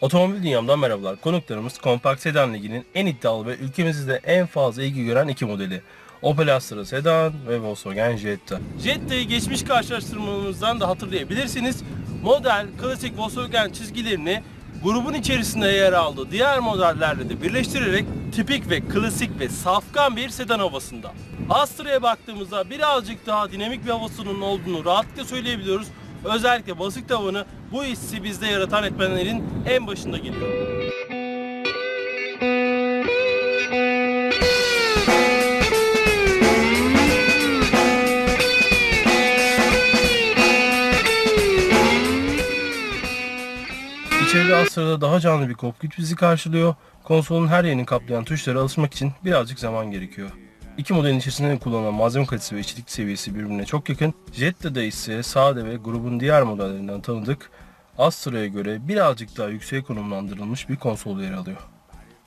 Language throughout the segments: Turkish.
Otomobil dünyamdan merhabalar. Konuklarımız Kompakt Sedan Ligi'nin en iddialı ve ülkemizde en fazla ilgi gören iki modeli. Opel Astra Sedan ve Volkswagen Jetta. Jetta'yı geçmiş karşılaştırmalarımızdan da hatırlayabilirsiniz. Model klasik Volkswagen çizgilerini grubun içerisinde yer aldığı diğer modellerle de birleştirerek tipik ve klasik ve safkan bir sedan havasında. Astra'ya baktığımızda birazcık daha dinamik bir havasının olduğunu rahatlıkla söyleyebiliyoruz. Özellikle basık tavanı bu hissi bizde yaratan etmenlerin en başında geliyor. İçeride Astra'da daha canlı bir kokpit bizi karşılıyor. Konsolun her yerini kaplayan tuşlara alışmak için birazcık zaman gerekiyor. İki modelin içerisinde kullanılan malzeme kalitesi ve içerik seviyesi birbirine çok yakın. Jetta'da ise sade ve grubun diğer modellerinden tanıdık Astra'ya göre birazcık daha yüksek konumlandırılmış bir konsol yer alıyor.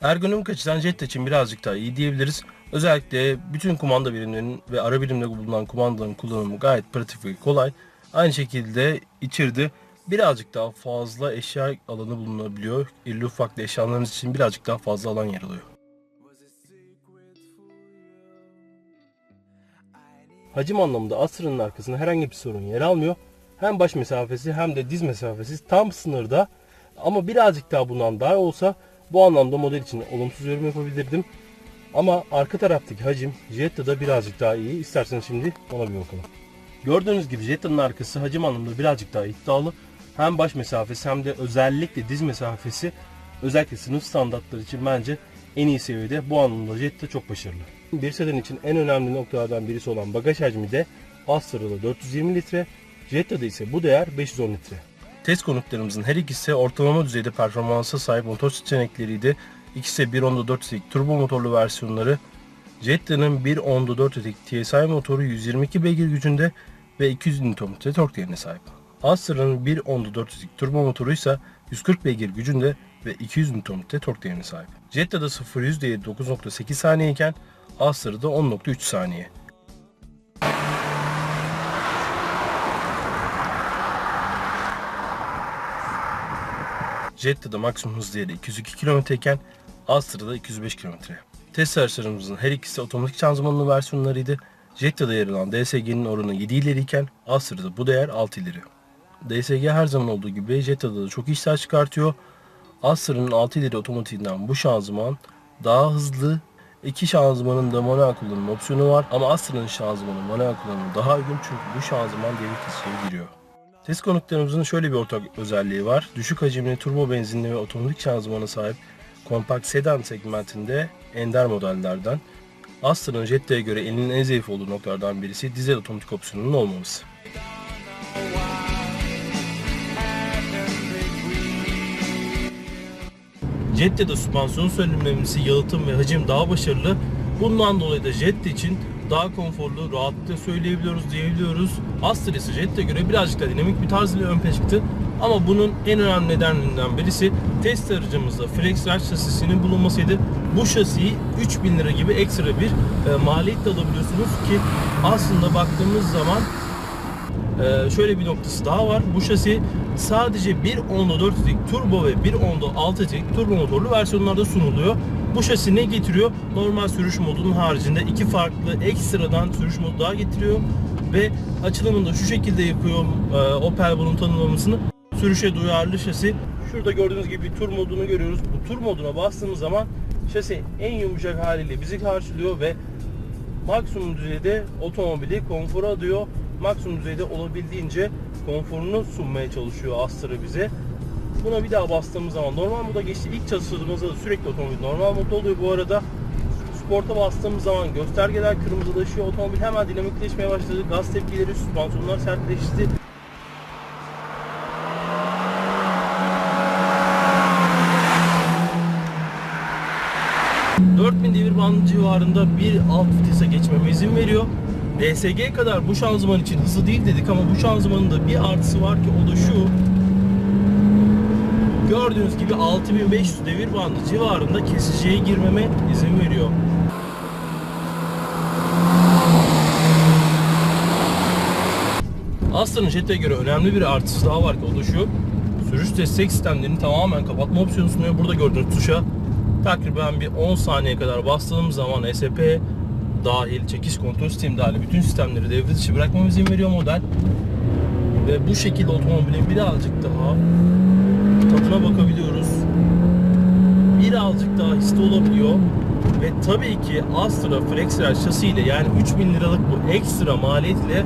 Ergonomik açıdan Jetta için birazcık daha iyi diyebiliriz. Özellikle bütün kumanda birimlerinin ve ara birimde bulunan kumandaların kullanımı gayet pratik ve kolay. Aynı şekilde içeride birazcık daha fazla eşya alanı bulunabiliyor. İrili ufaklı eşyalarınız için birazcık daha fazla alan yer alıyor. Hacim anlamında Astra'nın arkasında herhangi bir sorun yer almıyor. Hem baş mesafesi hem de diz mesafesi tam sınırda. Ama birazcık daha bundan daha olsa bu anlamda model için olumsuz yorum yapabilirdim. Ama arka taraftaki hacim Jetta'da birazcık daha iyi. İsterseniz şimdi ona bir bakalım. Gördüğünüz gibi Jetta'nın arkası hacim anlamında birazcık daha iddialı. Hem baş mesafesi hem de özellikle diz mesafesi özellikle sınıf standartları için bence en iyi seviyede. Bu anlamda Jetta çok başarılı. Bir sedan için en önemli noktalardan birisi olan bagaj hacmi de Astra'da 420 litre, Jetta'da ise bu değer 510 litre. Test konuklarımızın her ikisi ortalama düzeyde performansa sahip motor seçenekleriydi. İkisi 1.10'da 4 silik turbo motorlu versiyonları. Jetta'nın 1.10'da 4 silik TSI motoru 122 beygir gücünde ve 200 Nm tork değerine sahip. Astra'nın 1.10'da 4 silik turbo motoru ise 140 beygir gücünde ve 200 Nm tork değerine sahip. Jetta'da 0-100 değeri 9.8 saniye iken Astra'da 10.3 saniye. Jetta'da maksimum hız değeri 202 km iken Astra'da 205 km. Test araçlarımızın her ikisi otomatik şanzımanlı versiyonlarıydı. Jetta'da yer alan DSG'nin oranı 7 ileri iken Astra'da bu değer 6 ileri. DSG her zaman olduğu gibi Jetta'da da çok işler çıkartıyor. Astra'nın 6 ileri otomatiğinden bu şanzıman daha hızlı. İki şanzımanın da manuel kullanım opsiyonu var ama Astra'nın şanzımanı manuel kullanımı daha uygun çünkü bu şanzıman devir kesiciye giriyor. Test konuklarımızın şöyle bir ortak özelliği var. Düşük hacimli turbo benzinli ve otomatik şanzımana sahip kompakt sedan segmentinde ender modellerden. Astra'nın Jetta'ya göre elinin en zayıf olduğu noktalardan birisi dizel otomatik opsiyonunun olmaması. Jetta'da süspansiyon sönümlemesi, yalıtım ve hacim daha başarılı. Bundan dolayı da Jetta için daha konforlu, rahatlıkla söyleyebiliyoruz, diyebiliyoruz. Astra ise Jetta'ya göre birazcık daha dinamik bir tarz ile ön çıktı. Ama bunun en önemli nedenlerinden birisi test aracımızda Flex Ride şasisinin bulunmasıydı. Bu şasiyi 3000 lira gibi ekstra bir e, maliyetle alabiliyorsunuz ki aslında baktığımız zaman ee, şöyle bir noktası daha var. Bu şasi sadece 1.10'da 4 silik turbo ve 1.10'da 6 silik turbo motorlu versiyonlarda sunuluyor. Bu şasi ne getiriyor? Normal sürüş modunun haricinde iki farklı ekstradan sürüş modu daha getiriyor ve açılımını da şu şekilde yapıyor e, Opel bunun tanımlamasını. Sürüşe duyarlı şasi. Şurada gördüğünüz gibi tur modunu görüyoruz. Bu tur moduna bastığımız zaman şasi en yumuşak haliyle bizi karşılıyor ve maksimum düzeyde otomobili konfora adıyor. Maksimum düzeyde olabildiğince konforunu sunmaya çalışıyor Astra bize. Buna bir daha bastığımız zaman normal moda geçti. İlk çalıştırdığımızda da sürekli otomobil normal modda oluyor bu arada. Sporta bastığımız zaman göstergeler kırmızılaşıyor. Otomobil hemen dinamikleşmeye başladı. Gaz tepkileri, süspansiyonlar sertleşti. ...4000 devir bandı civarında bir alt vitese geçmeme izin veriyor. DSG kadar bu şanzıman için hızlı değil dedik ama bu şanzımanın da bir artısı var ki o da şu. Gördüğünüz gibi 6500 devir bandı civarında kesiciye girmeme izin veriyor. Aslında Jet'e göre önemli bir artısı daha var ki o da şu. sürüş destek sistemlerini tamamen kapatma opsiyonu sunuyor. Burada gördüğünüz tuşa takriben bir 10 saniye kadar bastığım zaman ESP dahil, çekiş kontrol sistemi dahil bütün sistemleri devre dışı bırakmamı izin veriyor model. Ve bu şekilde otomobilin birazcık daha tadına bakabiliyoruz. Birazcık daha hisli olabiliyor. Ve tabii ki Astra Flexrail şasi ile yani 3000 liralık bu ekstra maliyetle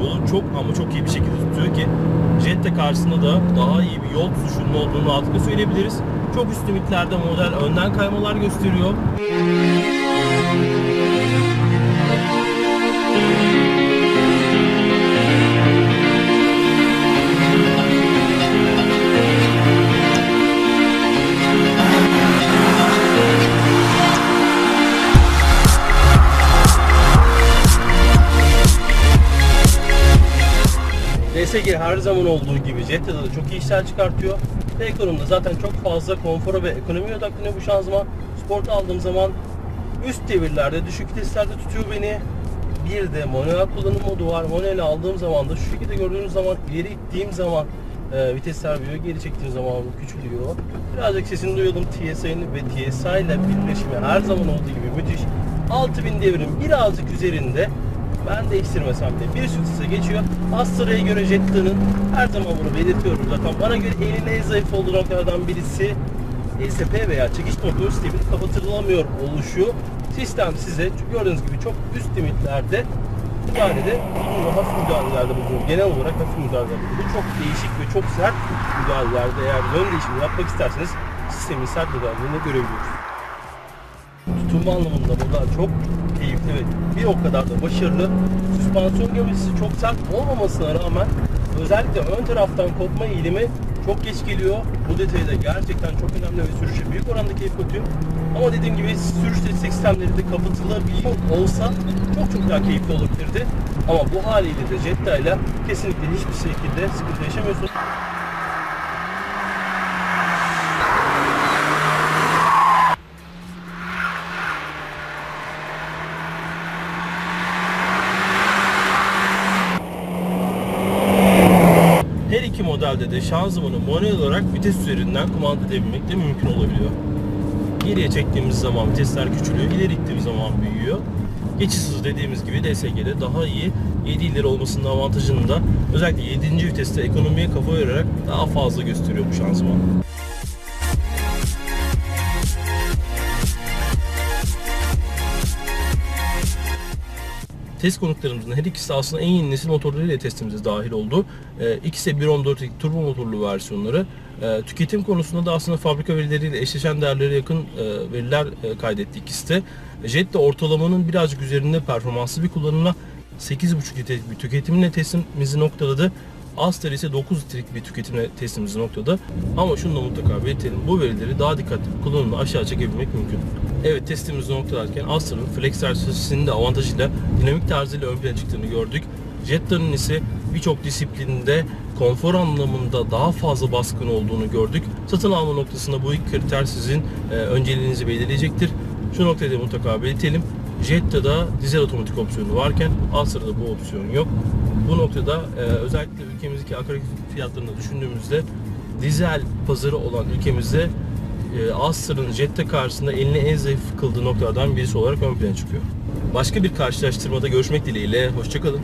yolu çok ama çok iyi bir şekilde tutuyor ki Jetta karşısında da daha iyi bir yol tutuşunun olduğunu rahatlıkla söyleyebiliriz. Çok üst limitlerde model önden kaymalar gösteriyor. DSG her zaman olduğu gibi Jetta'da da çok iyi işler çıkartıyor. Ve ekonomide zaten çok fazla konfora ve ekonomiye odaklanıyor bu şanzıman. Sport aldığım zaman üst devirlerde, düşük viteslerde tutuyor beni. Bir de manuel kullanım modu var. Manuel aldığım zaman da şu şekilde gördüğünüz zaman ileri ittiğim zaman e, vitesler büyüyor, geri çektiğim zaman küçülüyor. Birazcık sesini duyalım TSI'nin ve TSI ile birleşimi her zaman olduğu gibi müthiş. 6000 devrim birazcık üzerinde ben değiştirmesem de bir üst vitese geçiyor. Astra'ya göre Jetta'nın her zaman bunu belirtiyorum zaten. Bana göre elinin en zayıf olduğu noktalardan birisi ESP veya çekiş kontrol sisteminin kapatılamıyor oluşu. Sistem size gördüğünüz gibi çok üst limitlerde müdahalede bulunuyor. Hafif müdahalelerde bulunuyor. Genel olarak hafif müdahalelerde bulunuyor. Çok değişik ve çok sert müdahalelerde eğer yön değişimi yapmak isterseniz sistemin sert müdahalelerini görebiliyoruz tutunma anlamında burada çok ve bir o kadar da başarılı. Süspansiyon geometrisi çok sert olmamasına rağmen özellikle ön taraftan kopma eğilimi çok geç geliyor. Bu detayı da gerçekten çok önemli ve sürüşe büyük oranda keyif katıyor. Ama dediğim gibi sürüş destek sistemleri de kapatılabiliyor olsa çok çok daha keyifli olabilirdi. Ama bu haliyle de Jetta ile kesinlikle hiçbir şekilde sıkıntı yaşamıyorsunuz. Her modelde de şanzımanı manuel olarak vites üzerinden kumanda edebilmek de mümkün olabiliyor. Geriye çektiğimiz zaman vitesler küçülüyor, ileri ittiğimiz zaman büyüyor. Geçiş hızı dediğimiz gibi DSG'de daha iyi 7 ileri olmasının avantajını da özellikle 7. viteste ekonomiye kafa yorarak daha fazla gösteriyor bu şanzıman. Test konuklarımızın her ikisi aslında en yeni nesil motorlarıyla testimize dahil oldu. Ee, ikisi de 1.14 turbo motorlu versiyonları. Ee, tüketim konusunda da aslında fabrika verileriyle eşleşen değerlere yakın e, veriler e, kaydetti ikisi de. Jet de ortalamanın birazcık üzerinde performanslı bir kullanımla 8.5 litrelik bir tüketimle testimizi noktaladı. Astra ise 9 litrelik bir tüketimle testimizi noktaladı. Ama şunu da mutlaka belirtelim. Bu verileri daha dikkatli bir kullanımla aşağı çekebilmek mümkün. Evet testimizi noktalarken Astra'nın Flex sensörünün de avantajıyla dinamik tarzıyla ön plana çıktığını gördük. Jetta'nın ise birçok disiplinde konfor anlamında daha fazla baskın olduğunu gördük. Satın alma noktasında bu iki kriter sizin e, önceliğinizi belirleyecektir. Şu noktayı da mutlaka belirtelim. Jetta'da dizel otomatik opsiyonu varken Astra'da bu opsiyon yok. Bu noktada e, özellikle ülkemizdeki akaryakıt fiyatlarını düşündüğümüzde dizel pazarı olan ülkemizde e, Jetta karşısında elini en zayıf kıldığı noktalardan birisi olarak ön plana çıkıyor. Başka bir karşılaştırmada görüşmek dileğiyle, hoşçakalın.